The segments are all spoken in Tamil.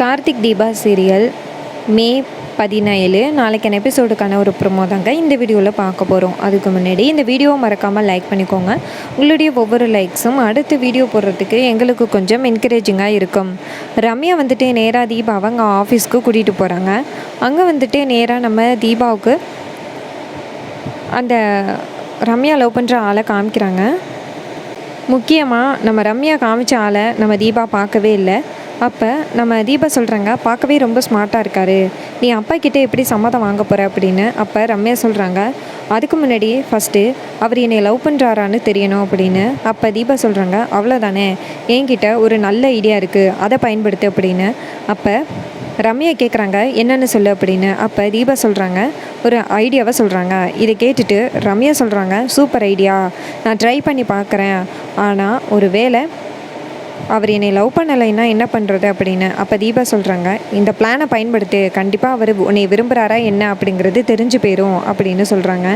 கார்த்திக் தீபா சீரியல் மே பதினேழு. நாளைக்கான எபிசோடுக்கான ஒரு ப்ரொமோ தாங்க இந்த வீடியோவில் பார்க்க போகிறோம் அதுக்கு முன்னாடி இந்த வீடியோவை மறக்காமல் லைக் பண்ணிக்கோங்க. உங்களுடைய ஒவ்வொரு லைக்ஸும் அடுத்த வீடியோ போடுறதுக்கு எங்களுக்கு கொஞ்சம் என்கரேஜிங்காக இருக்கும். ரம்யா வந்துட்டு நேராக தீபா அவங்க ஆஃபீஸ்க்கு கூட்டிகிட்டு போகிறாங்க அங்கே வந்துட்டு நேராக நம்ம தீபாவுக்கு அந்த ரம்யா லவ் பண்ணுற ஆளை காமிக்கிறாங்க. முக்கியமாக நம்ம ரம்யா காமிச்ச ஆளை நம்ம தீபா பார்க்கவே இல்லை. அப்போ நம்ம தீபா சொல்கிறாங்க பார்க்கவே ரொம்ப ஸ்மார்ட்டாக இருக்காரு. நீ அப்பா கிட்டே எப்படி சம்மதம் வாங்க போகிற அப்படின்னு அப்போ ரம்யா சொல்கிறாங்க அதுக்கு முன்னாடி ஃபஸ்ட்டு அவர் என்னை லவ் பண்ணுறாரான்னு தெரியணும் அப்படின்னு அப்போ தீபா சொல்கிறாங்க அவ்வளோதானே என்கிட்ட ஒரு நல்ல ஐடியா இருக்குது அதை பயன்படுத்து அப்படின்னு அப்போ ரம்யா கேட்குறாங்க என்னென்னு சொல்லு அப்படின்னு அப்போ தீபா சொல்கிறாங்க ஒரு ஐடியாவை சொல்கிறாங்க இதை கேட்டுட்டு ரம்யா சொல்கிறாங்க சூப்பர் ஐடியா நான் ட்ரை பண்ணி பார்க்குறேன். ஆனால் ஒரு வேளை அவர் என்னை லவ் பண்ணலைன்னா என்ன பண்ணுறது அப்படின்னு. அப்போ தீபா சொல்கிறாங்க இந்த பிளானை பயன்படுத்து கண்டிப்பாக அவர் உன்னை விரும்புகிறாரா என்ன அப்படிங்கிறது தெரிஞ்சு போயிடும் அப்படின்னு சொல்கிறாங்க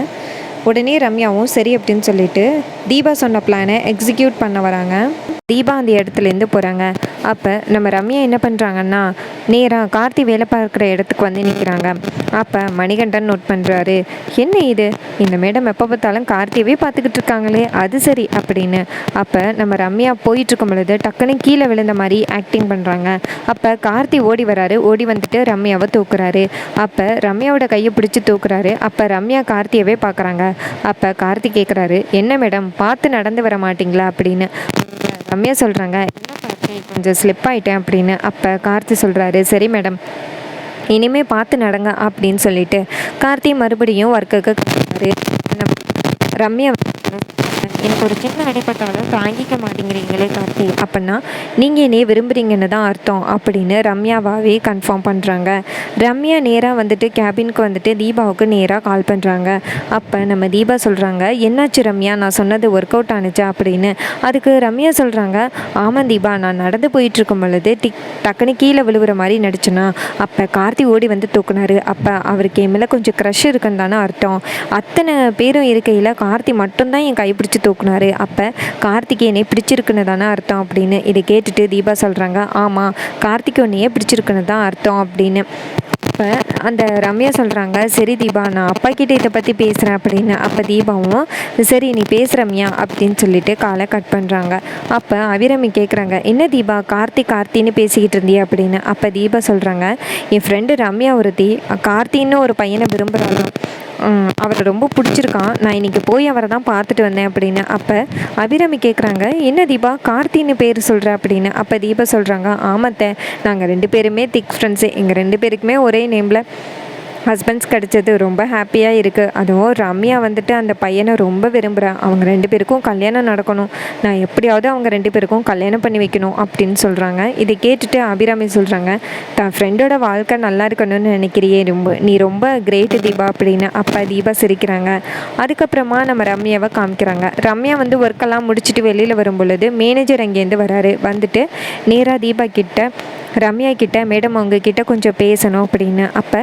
உடனே ரம்யாவும் சரி அப்படின்னு சொல்லிட்டு தீபா சொன்ன பிளானை எக்ஸிக்யூட் பண்ண வராங்க. தீபா அந்த இடத்துலேருந்து போகிறாங்க அப்போ நம்ம ரம்யா என்ன பண்ணுறாங்கன்னா நேராக கார்த்தி வேலை பார்க்குற இடத்துக்கு வந்து நிற்கிறாங்க அப்போ மணிகண்டன் நோட் பண்ணுறாரு என்ன இது? இந்த மேடம் எப்போ பார்த்தாலும் கார்த்தியவே பார்த்துக்கிட்டு இருக்காங்களே அது சரி அப்படின்னு. அப்போ நம்ம ரம்யா போயிட்டுருக்கும் பொழுது டக்குன்னு கீழே விழுந்த மாதிரி ஆக்டிங் பண்ணுறாங்க அப்போ கார்த்தி ஓடி வராரு ஓடி வந்துட்டு ரம்யாவை தூக்குறாரு. அப்போ ரம்யாவோட கையை பிடிச்சி தூக்குறாரு. அப்போ ரம்யா கார்த்தியவே பார்க்குறாங்க. அப்போ கார்த்தி கேட்குறாரு என்ன மேடம் பார்த்து நடந்து வர மாட்டிங்களா? அப்படின்னு. ரம்யா சொல்கிறாங்க கொஞ்சம் ஸ்லிப் ஆகிட்டேன் அப்படின்னு அப்போ கார்த்தி சொல்கிறாரு சரி மேடம் இனிமே பார்த்து நடங்க அப்படின்னு சொல்லிட்டு கார்த்தி மறுபடியும் ஒர்க்குக்கு நம்ம ரம்யா எனக்கு ஒரு சின்ன அடிப்பட்டாலும் தாங்கிக்க மாட்டேங்கிறீங்களே கார்த்தி. அப்படின்னா நீங்கள் என்னைய விரும்புகிறீங்கன்னு தான் அர்த்தம் அப்படின்னு ரம்யாவாகவே கன்ஃபார்ம் பண்ணுறாங்க ரம்யா நேராக வந்துட்டு கேபினுக்கு வந்துட்டு தீபாவுக்கு நேராக கால் பண்ணுறாங்க அப்போ நம்ம தீபா சொல்கிறாங்க என்னாச்சு ரம்யா? நான் சொன்னது ஒர்க் அவுட் ஆனிச்சா? அப்படின்னு. அதுக்கு ரம்யா சொல்கிறாங்க ஆமாம் தீபா நான் நடந்து போயிட்டுருக்கும் பொழுது டிக் டக்குன்னு கீழே விழுவுற மாதிரி நடிச்சேனா. அப்போ கார்த்தி ஓடி வந்து தூக்குனாரு. அப்போ அவருக்கு என் மேலே கொஞ்சம் க்ரஷ் இருக்குன்னு தானே அர்த்தம். அத்தனை பேரும் இருக்கையில் கார்த்தி மட்டும்தான் என் கைப்பிடிச்சி தூக்குனாரு. அப்போ கார்த்திக் என்னை பிடிச்சிருக்குன்னு தானே அர்த்தம் அப்படின்னு இதை கேட்டுட்டு தீபா சொல்கிறாங்க ஆமாம் கார்த்திக் உன்னையே பிடிச்சிருக்குன்னு தான் அர்த்தம் அப்படின்னு. அப்போ அந்த ரம்யா சொல்கிறாங்க சரி தீபா நான் அப்பா கிட்டே இதை பற்றி பேசுகிறேன் அப்படின்னு. அப்போ தீபாவும் சரி நீ பேசு ரம்யா அப்படின்னு சொல்லிட்டு காலை கட் பண்ணுறாங்க அப்போ அவிரமி கேட்குறாங்க என்ன தீபா கார்த்தி கார்த்தின்னு பேசிக்கிட்டு இருந்தியே? அப்படின்னு. அப்போ தீபா சொல்கிறாங்க என் ஃப்ரெண்டு ரம்யா ஒருத்தி கார்த்தின்னு ஒரு பையனை விரும்புகிறாங்க அவரை ரொம்ப பிடிச்சிருக்கான். நான் இன்றைக்கி போய் அவரை தான் பார்த்துட்டு வந்தேன் அப்படின்னு. அப்போ அபிராமி கேட்குறாங்க என்ன தீபா கார்த்தின்னு பேர் சொல்கிற அப்படின்னு. அப்போ தீபா சொல்கிறாங்க ஆமாத்த நாங்கள் ரெண்டு பேருமே திக் ஃப்ரெண்ட்ஸு எங்கள் ரெண்டு பேருக்குமே ஒரே நேமில் ஹஸ்பண்ட்ஸ் கிடச்சது ரொம்ப ஹாப்பியாக இருக்குது அதுவும் ரம்யா வந்துட்டு அந்த பையனை ரொம்ப விரும்புகிறேன் அவங்க ரெண்டு பேருக்கும் கல்யாணம் நடக்கணும். நான் எப்படியாவது அவங்க ரெண்டு பேருக்கும் கல்யாணம் பண்ணி வைக்கணும் அப்படின்னு சொல்கிறாங்க இதை கேட்டுட்டு அபிராமி சொல்கிறாங்க தான் ஃப்ரெண்டோட வாழ்க்கை நல்லா இருக்கணும்னு நினைக்கிறியே ரொம்ப நீ ரொம்ப கிரேட் தீபா அப்படின்னு. அப்பா தீபா சிரிக்கிறாங்க. அதுக்கப்புறமா நம்ம ரம்யாவை காமிக்கிறாங்க. ரம்யா வந்து ஒர்க்கெல்லாம் முடிச்சுட்டு வெளியில் வரும் பொழுது மேனேஜர் அங்கேருந்து வராரு. வந்துட்டு நேராக தீபா கிட்ட ரம்யா கிட்ட மேடம் உங்ககிட்ட கொஞ்சம் பேசணும் அப்படின்னு. அப்போ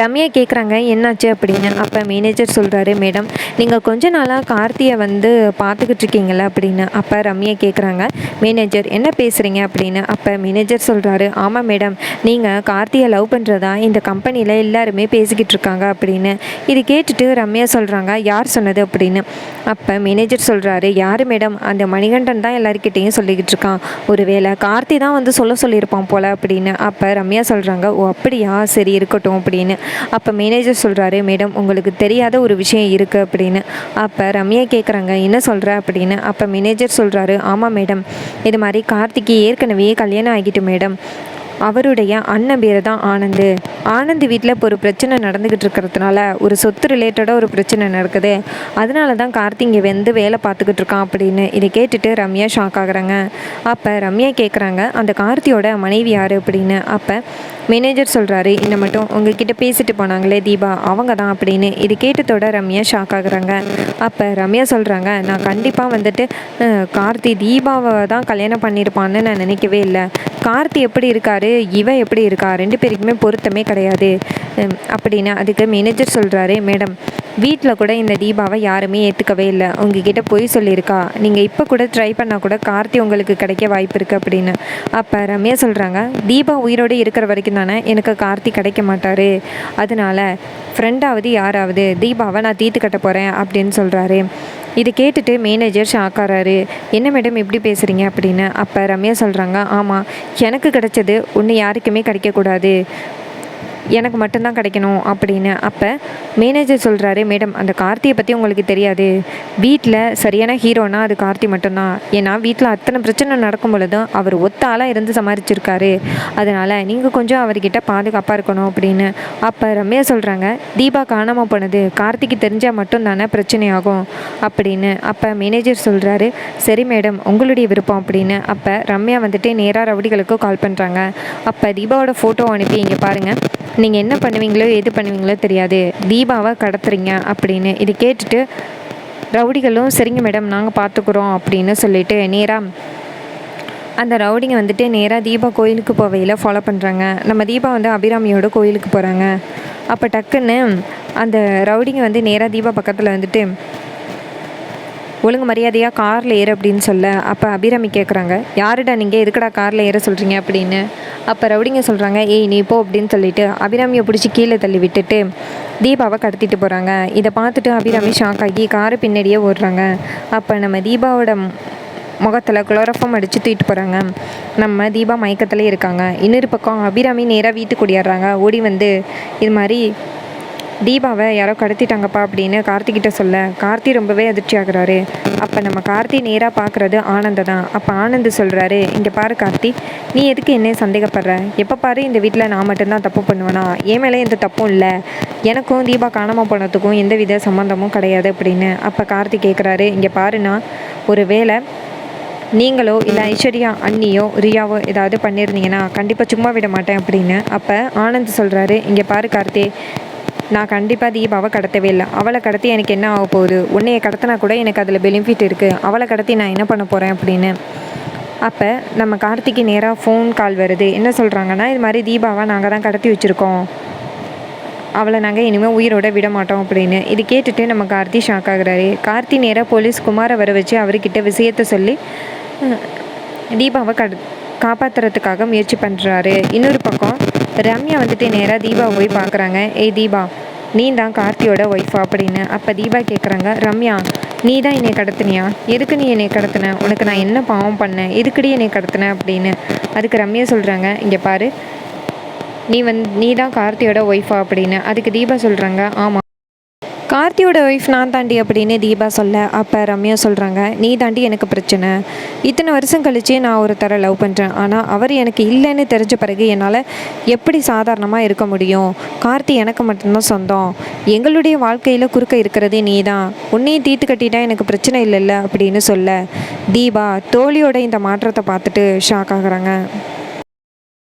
ரம்யா கேட்குறாங்க என்னாச்சு? அப்படின்னு. அப்போ மேனேஜர் சொல்கிறாரு மேடம் நீங்கள் கொஞ்ச நாளாக கார்த்தியை வந்து பார்த்துக்கிட்டு இருக்கீங்களா அப்படின்னு. அப்போ ரம்யா கேட்குறாங்க மேனேஜர் என்ன பேசுகிறீங்க அப்படின்னு. அப்போ மேனேஜர் சொல்கிறாரு ஆமாம் மேடம் நீங்கள் கார்த்தியை லவ் பண்ணுறதா இந்த கம்பெனியில் எல்லாருமே பேசிக்கிட்டு இருக்காங்க அப்படின்னு. இது கேட்டுட்டு ரம்யா சொல்கிறாங்க யார் சொன்னது? அப்படின்னு. அப்போ மேனேஜர் சொல்கிறாரு யார் மேடம்? அந்த மணிகண்டன் தான் எல்லாருக்கிட்டேயும் சொல்லிக்கிட்டு இருக்கான் ஒருவேளை கார்த்தி தான் வந்து சொல்ல சொல்லியிருப்பான் போல் அப்படின்னு. அப்போ ரம்யா சொல்கிறாங்க ஓ அப்படியா? சரி இருக்கட்டும் அப்படின்னு. அப்போ மேனேஜர் சொல்கிறாரு மேடம் உங்களுக்கு தெரியாத ஒரு விஷயம் இருக்குது அப்படின்னு. அப்போ ரம்யா கேட்குறாங்க என்ன சொல்கிற அப்படின்னு. அப்போ மேனேஜர் சொல்கிறாரு ஆமாம் மேடம். இது மாதிரி கார்த்திக்கு ஏற்கனவே கல்யாணம் ஆகிட்டு மேடம். அவருடைய அண்ணன் பேர் தான் ஆனந்து. ஆனந்த் வீட்டில் இப்போ ஒரு பிரச்சனை நடந்துக்கிட்டு இருக்கிறதுனால ஒரு சொத்து ரிலேட்டடாக ஒரு பிரச்சனை நடக்குது. அதனால தான் கார்த்தி இங்கே வந்து வேலை பார்த்துக்கிட்டு இருக்கான் அப்படின்னு. இதை கேட்டுட்டு ரம்யா ஷாக் ஆகுறாங்க. அப்போ ரம்யா கேட்குறாங்க அந்த கார்த்தியோட மனைவி யார்? அப்படின்னு. அப்போ மேனேஜர் சொல்கிறாரு இன்னும் மட்டும் உங்ககிட்ட பேசிட்டு போனாங்களே தீபா அவங்க தான் அப்படின்னு. இது கேட்டதோட ரம்யா ஷாக் ஆகுறாங்க. அப்போ ரம்யா சொல்கிறாங்க நான் கண்டிப்பாக வந்துட்டு கார்த்தி தீபாவை தான் கல்யாணம் பண்ணியிருப்பான்னு நான் நினைக்கவே இல்லை. கார்த்தி எப்படி இருக்காரு இவ எப்படி இருக்கா ரெண்டு பேருக்குமே பொருத்தமே கிடையாது. அப்படின்னு அதுக்கு மேனேஜர் சொல்கிறாரு மேடம் வீட்டில் கூட இந்த தீபாவை யாருமே ஏற்றுக்கவே இல்லை. உங்ககிட்ட பொய் சொல்லியிருக்கா. நீங்கள் இப்போ கூட ட்ரை பண்ணால் கூட கார்த்தி உங்களுக்கு கிடைக்க வாய்ப்பு இருக்குது அப்படின்னு. அப்போ ரம்யா சொல்கிறாங்க தீபா உயிரோடு இருக்கிற வரைக்கும் தானே எனக்கு கார்த்தி கிடைக்க மாட்டார். அதனால ஃப்ரெண்டாவது யாராவது தீபாவை நான் தீர்த்து கட்ட போகிறேன் அப்படின்னு சொல்கிறாரு இது கேட்டுட்டு மேனேஜர் ஷாக் என்ன மேடம் இப்படி பேசுகிறீங்க அப்படின்னு அப்போ ரம்யா சொல்கிறாங்க ஆமாம் எனக்கு கிடைச்சது ஒன்று யாருக்குமே கிடைக்கக்கூடாது. எனக்கு மட்டும்தான் கிடைக்கணும் அப்படின்னு. அப்போ மேனேஜர் சொல்கிறாரு மேடம் அந்த கார்த்தியை பற்றி உங்களுக்கு தெரியாது. வீட்டில் சரியான ஹீரோனா அது கார்த்தி மட்டும்தான். ஏன்னா வீட்டில் அத்தனை பிரச்சனை நடக்கும் பொழுதும் அவர் ஒத்த ஆளாக இருந்து சமாளிச்சிருக்காரு. அதனால் நீங்கள் கொஞ்சம் அவர்கிட்ட பாதுகாப்பாக இருக்கணும் அப்படின்னு. அப்போ ரம்யா சொல்கிறாங்க தீபா காணாமல் போனது கார்த்திக்கு தெரிஞ்சால் மட்டும் தானே பிரச்சனையாகும் அப்படின்னு. அப்போ மேனேஜர் சொல்கிறாரு சரி மேடம் உங்களுடைய விருப்பம் அப்படின்னு. அப்போ ரம்யா வந்துட்டு நேராக ரவுடிகளுக்கு கால் பண்ணுறாங்க அப்போ தீபாவோட ஃபோட்டோ அனுப்பி இங்கே பாருங்கள் நீங்கள் என்ன பண்ணுவீங்களோ எது பண்ணுவீங்களோ தெரியாது. தீபாவை கடத்துறீங்க அப்படின்னு. இது கேட்டுட்டு ரவுடிகளும் சரிங்க மேடம் நாங்கள் பார்த்துக்குறோம் அப்படின்னு சொல்லிட்டு நேராக அந்த ரவுடிங்க வந்துட்டு நேராக தீபா கோயிலுக்கு போவையில் ஃபாலோ பண்ணுறாங்க நம்ம தீபா வந்து அபிராமியோட கோயிலுக்கு போகிறாங்க அப்போ டக்குன்னு அந்த ரவுடிங்க வந்து நேராக தீபா பக்கத்தில் வந்துட்டு ஒழுங்கு மரியாதையாக காரில் ஏறு அப்படின்னு சொல்ல. அப்போ அபிராமி கேட்குறாங்க யாருடா நீங்கள் எதுக்குடா காரில் ஏற சொல்கிறீங்க அப்படின்னு. அப்போ ரவுடிங்க சொல்கிறாங்க ஏய் நீ போ அப்படின்னு சொல்லிட்டு அபிராமியை பிடிச்சி கீழே தள்ளி விட்டுட்டு தீபாவை கடத்திட்டு போகிறாங்க இதை பார்த்துட்டு அபிராமி ஷாக் ஆகி காரு பின்னாடியே ஓடுறாங்க. அப்போ நம்ம தீபாவோட முகத்தில் குளோரஃபம் அடித்து தூக்கிட்டு போகிறாங்க நம்ம தீபா மயக்கத்தில் இருக்காங்க. இன்னொரு பக்கம் அபிராமி நேராக வீட்டுக்கு ஓடிடுறாங்க ஓடி வந்து இது மாதிரி தீபாவை யாரோ கடத்திட்டாங்கப்பா அப்படின்னு கார்த்திகிட்ட சொல்ல. கார்த்தி ரொம்பவே அதிர்ச்சி ஆகுறாரு. அப்போ நம்ம கார்த்தி நேராக பார்க்குறது ஆனந்த தான். அப்போ ஆனந்த் சொல்கிறாரு இங்கே பாரு கார்த்தி நீ எதுக்கு என்ன சந்தேகப்படுற? எப்போ பாரு இந்த வீட்டில் நான் மட்டும்தான் தப்பு பண்ணுவேனா? என் மேலே எந்த தப்பும் இல்லை. எனக்கும் தீபா காணாமல் போனதுக்கும் எந்த வித சம்மந்தமும் கிடையாது அப்படின்னு. அப்போ கார்த்தி கேட்குறாரு இங்கே பாருண்ணா ஒரு வேளை நீங்களோ இல்லை ஐஸ்வர்யா அண்ணியோ ரியாவோ ஏதாவது பண்ணியிருந்தீங்கன்னா கண்டிப்பாக சும்மா விட மாட்டேன் அப்படின்னு. அப்போ ஆனந்த் சொல்கிறாரு இங்கே பாரு கார்த்தி நான் கண்டிப்பாக தீபாவை கடத்தவே இல்லை. அவளை கடத்தி எனக்கு என்ன ஆக போகுது? உன்னைய கடத்தினா கூட எனக்கு அதில் பெனிஃபிட் இருக்குது அவளை கடத்தி நான் என்ன பண்ண போகிறேன் அப்படின்னு. அப்போ நம்ம கார்த்திக்கு நேராக ஃபோன் கால் வருது. என்ன சொல்கிறாங்கன்னா இது மாதிரி தீபாவை நாங்கள் தான் கடத்தி வச்சுருக்கோம். அவளை நாங்கள் இனிமேல் உயிரோட விட மாட்டோம் அப்படின்னு. இது கேட்டுட்டு நம்ம கார்த்தி ஷாக் ஆகுறாரு. கார்த்தி நேராக போலீஸ் குமாரை வர வச்சு அவர்கிட்ட விஷயத்த சொல்லி தீபாவை கட காப்பாற்றுறதுக்காக முயற்சி பண்ணுறாரு இன்னொரு பக்கம் ரம்யா வந்துட்டு நேராக தீபாவை போய் பார்க்குறாங்க. ஏய் தீபா நீ தான் கார்த்தியோட ஒய்ஃபா அப்படின்னு. அப்போ தீபா கேட்குறாங்க ரம்யா நீ தான் என்னை கடத்தினியா? எதுக்கு நீ என்னை கடத்தின? உனக்கு நான் என்ன பாவம் பண்ணேன் எதுக்குடி என்னை கடத்தின? அப்படின்னு. அதுக்கு ரம்யா சொல்கிறாங்க இங்கே பாரு நீ வந் நீ தான் கார்த்தியோட ஒய்ஃபா அப்படின்னு. அதுக்கு தீபா சொல்கிறாங்க ஆமாம் கார்த்தியோட ஒய்ஃப் நான் தாண்டி அப்படின்னு தீபா சொல்ல அப்போ ரம்யா சொல்கிறாங்க நீ தாண்டி எனக்கு பிரச்சனை. இத்தனை வருஷம் கழிச்சே நான் ஒரு தர லவ் பண்ணுறேன் ஆனால் அவர் எனக்கு இல்லைன்னு தெரிஞ்ச பிறகு என்னால் எப்படி சாதாரணமாக இருக்க முடியும்? கார்த்தி எனக்கு மட்டும்தான் சொந்தம். எங்களுடைய வாழ்க்கையில் குறுக்க இருக்கிறதே நீ தான் உன்னையும் தீர்த்து கட்டிட்டா எனக்கு பிரச்சனை இல்லைல்ல அப்படின்னு சொல்ல. தீபா தோழியோட இந்த மாற்றத்தை பார்த்துட்டு ஷாக் ஆகுறாங்க.